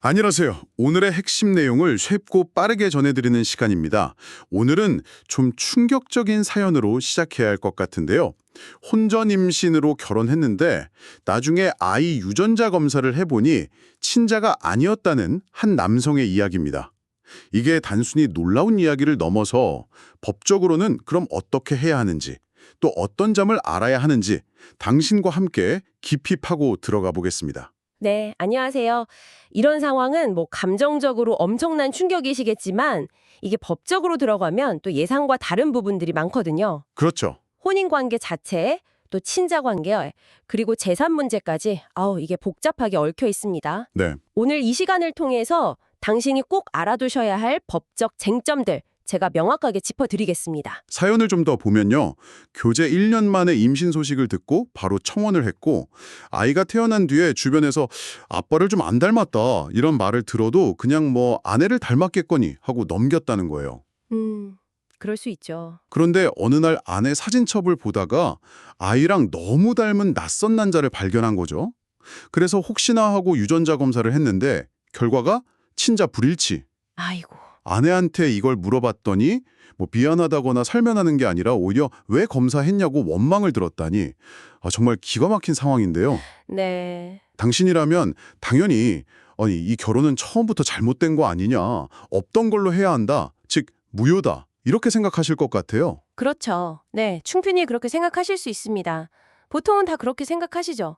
안녕하세요. 오늘의 핵심 내용을 쉽고 빠르게 전해드리는 시간입니다. 오늘은 좀 충격적인 사연으로 시작해야 할 것 같은데요. 혼전 임신으로 결혼했는데 나중에 아이 유전자 검사를 해보니 친자가 아니었다는 한 남성의 이야기입니다. 이게 단순히 놀라운 이야기를 넘어서 법적으로는 그럼 어떻게 해야 하는지 또 어떤 점을 알아야 하는지 당신과 함께 깊이 파고 들어가 보겠습니다. 네, 안녕하세요. 이런 상황은 뭐 감정적으로 엄청난 충격이시겠지만 이게 법적으로 들어가면 또 예상과 다른 부분들이 많거든요. 그렇죠. 혼인 관계 자체, 또 친자 관계, 그리고 재산 문제까지 아우 이게 복잡하게 얽혀 있습니다. 네. 오늘 이 시간을 통해서 당신이 꼭 알아두셔야 할 법적 쟁점들 제가 명확하게 짚어드리겠습니다. 사연을 좀 더 보면요. 교제 1년 만에 임신 소식을 듣고 바로 청원을 했고 아이가 태어난 뒤에 주변에서 아빠를 좀 안 닮았다 이런 말을 들어도 그냥 뭐 아내를 닮았겠거니 하고 넘겼다는 거예요. 음, 그럴 수 있죠. 그런데 어느 날 아내 사진첩을 보다가 아이랑 너무 닮은 낯선 남자를 발견한 거죠. 그래서 혹시나 하고 유전자 검사를 했는데 결과가 친자 불일치. 아이고. 아내한테 이걸 물어봤더니 뭐 미안하다거나 설명하는 게 아니라 오히려 왜 검사했냐고 원망을 들었다니 아, 정말 기가 막힌 상황인데요. 네. 당신이라면 당연히 아니 이 결혼은 처음부터 잘못된 거 아니냐 없던 걸로 해야 한다 즉 무효다 이렇게 생각하실 것 같아요. 그렇죠. 네, 충분히 그렇게 생각하실 수 있습니다. 보통은 다 그렇게 생각하시죠.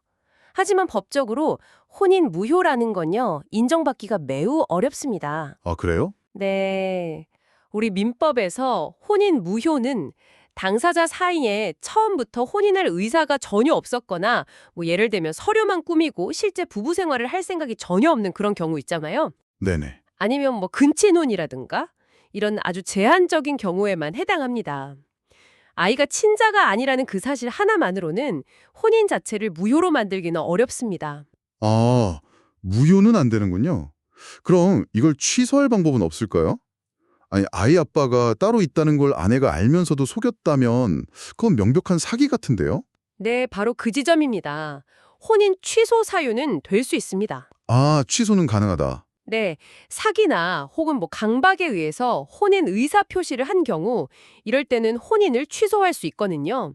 하지만 법적으로 혼인 무효라는 건요, 인정받기가 매우 어렵습니다. 아 그래요? 네. 우리 민법에서 혼인 무효는 당사자 사이에 처음부터 혼인할 의사가 전혀 없었거나 뭐 예를 들면 서류만 꾸미고 실제 부부 생활을 할 생각이 전혀 없는 그런 경우 있잖아요. 네네. 아니면 뭐 근친혼이라든가 이런 아주 제한적인 경우에만 해당합니다. 아이가 친자가 아니라는 그 사실 하나만으로는 혼인 자체를 무효로 만들기는 어렵습니다. 아 무효는 안 되는군요. 그럼 이걸 취소할 방법은 없을까요? 아니 아이 아빠가 따로 있다는 걸 아내가 알면서도 속였다면 그건 명백한 사기 같은데요? 네, 바로 그 지점입니다. 혼인 취소 사유는 될 수 있습니다. 아 취소는 가능하다. 네, 사기나 혹은 뭐 강박에 의해서 혼인 의사 표시를 한 경우 이럴 때는 혼인을 취소할 수 있거든요.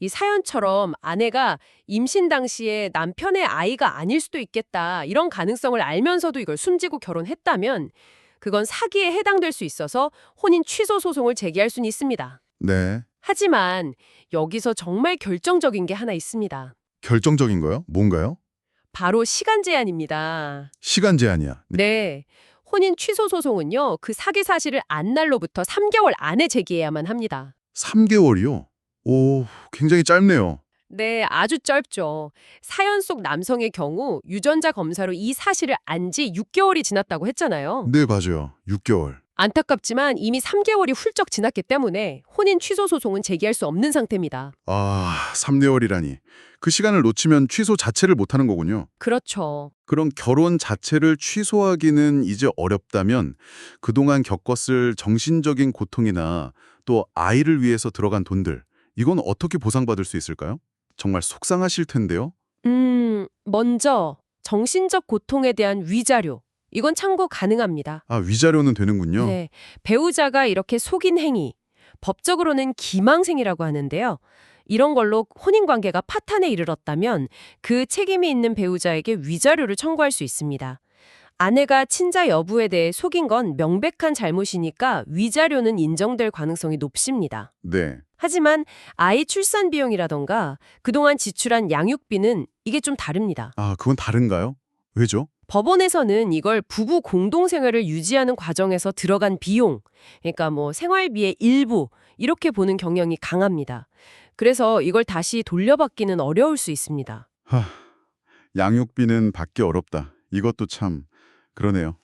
이 사연처럼 아내가 임신 당시에 남편의 아이가 아닐 수도 있겠다 이런 가능성을 알면서도 이걸 숨지고 결혼했다면 그건 사기에 해당될 수 있어서 혼인 취소 소송을 제기할 수는 있습니다. 네. 하지만 여기서 정말 결정적인 게 하나 있습니다. 결정적인 거요? 뭔가요? 바로 시간 제한입니다. 시간 제한이야. 네. 혼인 취소 소송은요, 그 사기 사실을 안 날로부터 3개월 안에 제기해야만 합니다. 3개월이요? 오, 굉장히 짧네요. 네, 아주 짧죠. 사연 속 남성의 경우 유전자 검사로 이 사실을 안 지 6개월이 지났다고 했잖아요. 네, 맞아요. 6개월. 안타깝지만 이미 3개월이 훌쩍 지났기 때문에 혼인 취소 소송은 제기할 수 없는 상태입니다. 아, 3개월이라니. 그 시간을 놓치면 취소 자체를 못 하는 거군요. 그렇죠. 그럼 결혼 자체를 취소하기는 이제 어렵다면 그동안 겪었을 정신적인 고통이나 또 아이를 위해서 들어간 돈들, 이건 어떻게 보상받을 수 있을까요? 정말 속상하실 텐데요. 음, 먼저 정신적 고통에 대한 위자료. 이건 참고 가능합니다. 아, 위자료는 되는군요. 네, 배우자가 이렇게 속인 행위, 법적으로는 기망생이라고 하는데요. 이런 걸로 혼인 관계가 파탄에 이르렀다면 그 책임이 있는 배우자에게 위자료를 청구할 수 있습니다. 아내가 친자 여부에 대해 속인 건 명백한 잘못이니까 위자료는 인정될 가능성이 높습니다. 네. 하지만 아이 출산 비용이라던가 그동안 지출한 양육비는 이게 좀 다릅니다. 아, 그건 다른가요? 왜죠? 법원에서는 이걸 부부 공동 생활을 유지하는 과정에서 들어간 비용, 그러니까 뭐 생활비의 일부 이렇게 보는 경향이 강합니다. 그래서 이걸 다시 돌려받기는 어려울 수 있습니다. 하, 양육비는 받기 어렵다. 이것도 참 그러네요.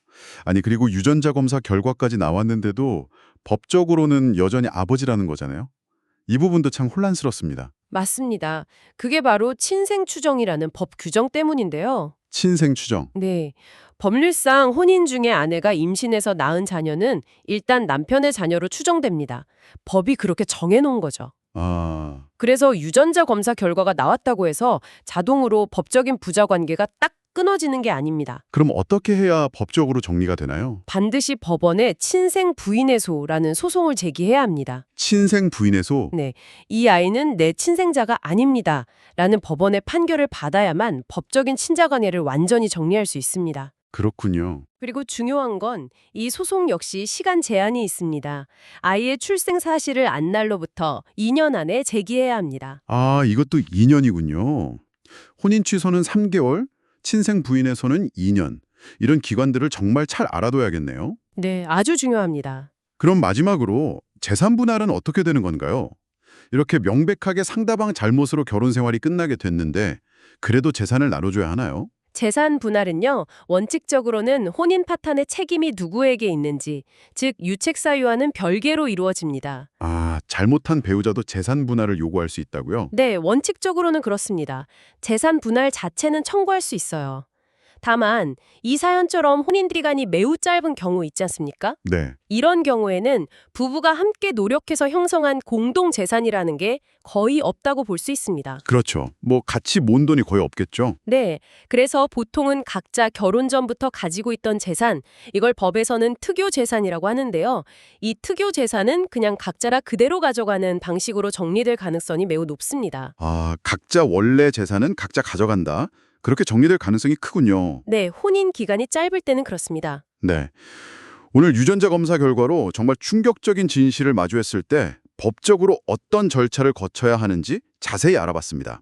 아니 그리고 유전자 검사 결과까지 나왔는데도 법적으로는 여전히 아버지라는 거잖아요. 이 부분도 참 혼란스럽습니다. 맞습니다. 그게 바로 친생 추정이라는 법 규정 때문인데요. 친생 추정. 네. 법률상 혼인 중에 아내가 임신해서 낳은 자녀는 일단 남편의 자녀로 추정됩니다. 법이 그렇게 정해놓은 거죠. 아, 그래서 유전자 검사 결과가 나왔다고 해서 자동으로 법적인 부자 관계가 딱 끊어지는 게 아닙니다. 그럼 어떻게 해야 법적으로 정리가 되나요? 반드시 법원에 친생 부인의소라는 소송을 제기해야 합니다. 친생 부인의 소. 네, 이 아이는 내 친생자가 아닙니다. 라는 법원의 판결을 받아야만 법적인 친자관계를 완전히 정리할 수 있습니다. 그렇군요. 그리고 중요한 건 이 소송 역시 시간 제한이 있습니다. 아이의 출생 사실을 안 날로부터 2년 안에 제기해야 합니다. 아, 이것도 2년이군요. 혼인 취소는 3개월, 친생 부인에서는 2년. 이런 기관들을 정말 잘 알아둬야겠네요. 네, 아주 중요합니다. 그럼 마지막으로 재산 분할은 어떻게 되는 건가요? 이렇게 명백하게 상대방 잘못으로 결혼 생활이 끝나게 됐는데 그래도 재산을 나눠줘야 하나요? 재산 분할은요, 원칙적으로는 혼인 파탄의 책임이 누구에게 있는지, 즉 유책 사유와는 별개로 이루어집니다. 아, 잘못한 배우자도 재산 분할을 요구할 수 있다고요? 네, 원칙적으로는 그렇습니다. 재산 분할 자체는 청구할 수 있어요. 다만 이 사연처럼 혼인 기간이 매우 짧은 경우 있지 않습니까? 네. 이런 경우에는 부부가 함께 노력해서 형성한 공동 재산이라는 게 거의 없다고 볼 수 있습니다. 그렇죠. 뭐 같이 모은 돈이 거의 없겠죠. 네, 그래서 보통은 각자 결혼 전부터 가지고 있던 재산, 이걸 법에서는 특요 재산이라고 하는데요. 이 특요 재산은 그냥 각자라 그대로 가져가는 방식으로 정리될 가능성이 매우 높습니다. 아, 각자 원래 재산은 각자 가져간다. 그렇게 정리될 가능성이 크군요. 네, 혼인 기간이 짧을 때는 그렇습니다. 네. 오늘 유전자 검사 결과로 정말 충격적인 진실을 마주했을 때 법적으로 어떤 절차를 거쳐야 하는지 자세히 알아봤습니다.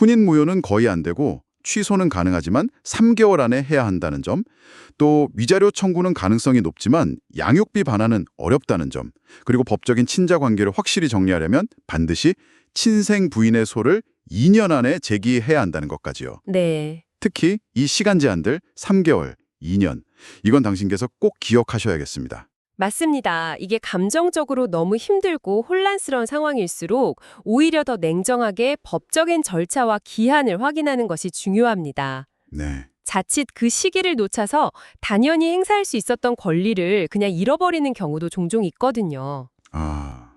혼인 무효는 거의 안 되고 취소는 가능하지만 3개월 안에 해야 한다는 점, 또 위자료 청구는 가능성이 높지만 양육비 반환은 어렵다는 점, 그리고 법적인 친자 관계를 확실히 정리하려면 반드시 친생 부인의 소를 2년 안에 제기해야 한다는 것까지요. 네. 특히 이 시간 제한들 3개월, 2년, 이건 당신께서 꼭 기억하셔야겠습니다. 맞습니다. 이게 감정적으로 너무 힘들고 혼란스러운 상황일수록 오히려 더 냉정하게 법적인 절차와 기한을 확인하는 것이 중요합니다. 네. 자칫 그 시기를 놓쳐서 단연히 행사할 수 있었던 권리를 그냥 잃어버리는 경우도 종종 있거든요. 아,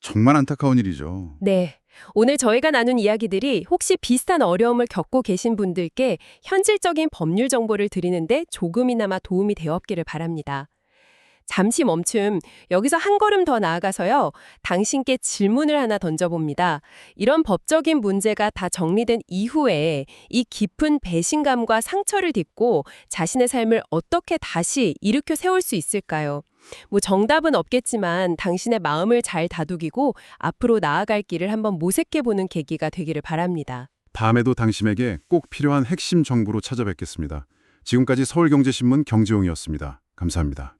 정말 안타까운 일이죠. 네. 오늘 저희가 나눈 이야기들이 혹시 비슷한 어려움을 겪고 계신 분들께 현실적인 법률 정보를 드리는데 조금이나마 도움이 되었기를 바랍니다. 잠시 멈춤, 여기서 한 걸음 더 나아가서요, 당신께 질문을 하나 던져봅니다. 이런 법적인 문제가 다 정리된 이후에 이 깊은 배신감과 상처를 딛고 자신의 삶을 어떻게 다시 일으켜 세울 수 있을까요? 뭐 정답은 없겠지만 당신의 마음을 잘 다독이고 앞으로 나아갈 길을 한번 모색해 보는 계기가 되기를 바랍니다. 다음에도 당신에게 꼭 필요한 핵심 정보로 찾아뵙겠습니다. 지금까지 서울경제신문 경지용이었습니다. 감사합니다.